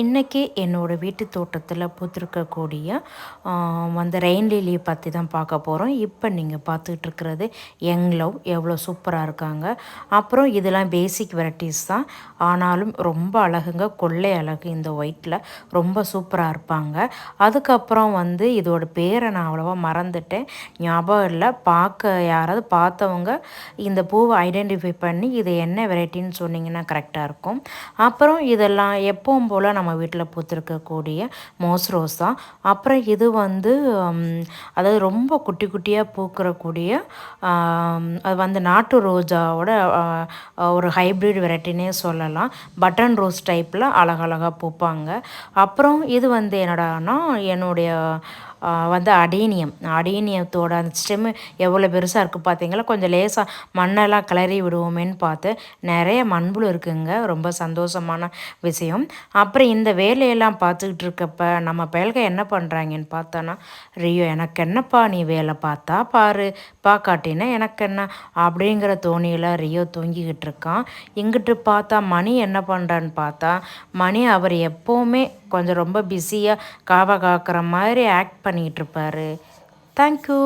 இன்றைக்கி என்னோடய வீட்டு தோட்டத்தில் பூத்திருக்கக்கூடிய அந்த ரெயின் லிலியை பற்றி தான் பார்க்க போகிறோம் இப்போ நீங்கள் பார்த்துக்கிட்டு இருக்கிறது யங் லவ் எவ்வளோ சூப்பராக இருக்காங்க. அப்புறம் இதெல்லாம் பேசிக் வெரைட்டிஸ் தான். ஆனாலும் ரொம்ப அழகுங்க கொள்ளை அழகு இந்த ஒயிட்டில் ரொம்ப சூப்பராக இருப்பாங்க. அதுக்கப்புறம் வந்து இதோட பேரை நான் அவ்வளோவா மறந்துட்டேன். ஞாபகம் இல்லை. பார்க்க யாராவது பார்த்தவங்க இந்த பூவை ஐடென்டிஃபை பண்ணி இது என்ன வெரைட்டின்னு சொன்னிங்கன்னா கரெக்டாக இருக்கும். அப்புறம் இதெல்லாம் எப்பவும் போல் நம்ம நம்ம வீட்டில் பூத்திருக்கக்கூடிய மோஸ் ரோஸ். தான் அப்புறம் இது வந்து அதாவது ரொம்ப குட்டி குட்டியாக பூக்கிறக்கூடிய அது வந்து நாட்டு ரோஜாவோட ஒரு ஹைப்ரிட் வெரைட்டினே சொல்லலாம். பட்டன் ரோஸ் டைப்பில் அழகழகாக பூப்பாங்க. அப்புறம் இது வந்து என்னடானா என்னுடைய வந்து அடீனியம். அடேனியத்தோட அந்த ஸ்டெம் எவ்வளோ பெருசாக இருக்குது பார்த்தீங்களா கொஞ்சம் லேசாக மண்ணெல்லாம் கிளறி விடுவோமேன்னு பார்த்து நிறைய மண்புழு இருக்குங்க. ரொம்ப சந்தோஷமான விஷயம். அப்புறம் இந்த வேலையெல்லாம் பார்த்துக்கிட்டு இருக்கப்ப நம்ம பயல்க என்ன பண்ணுறாங்கன்னு பார்த்தோன்னா ரியோ எனக்கு என்னப்பா நீ வேலை பார்த்தா பாரு. பார்க்காட்டினா எனக்கு என்ன? அப்படிங்கிற தோணியில் ரியோ தூங்கிக்கிட்டு இருக்கான். இங்கிட்டு பார்த்தா மணி என்ன பண்ணுறான்னு பார்த்தா மணி அவர் எப்போவுமே கொஞ்சம் ரொம்ப பிஸியாக காவா காக்கிற மாதிரி ஆக்ட் பண்ணிகிட்ருப்பார் தேங்க்யூ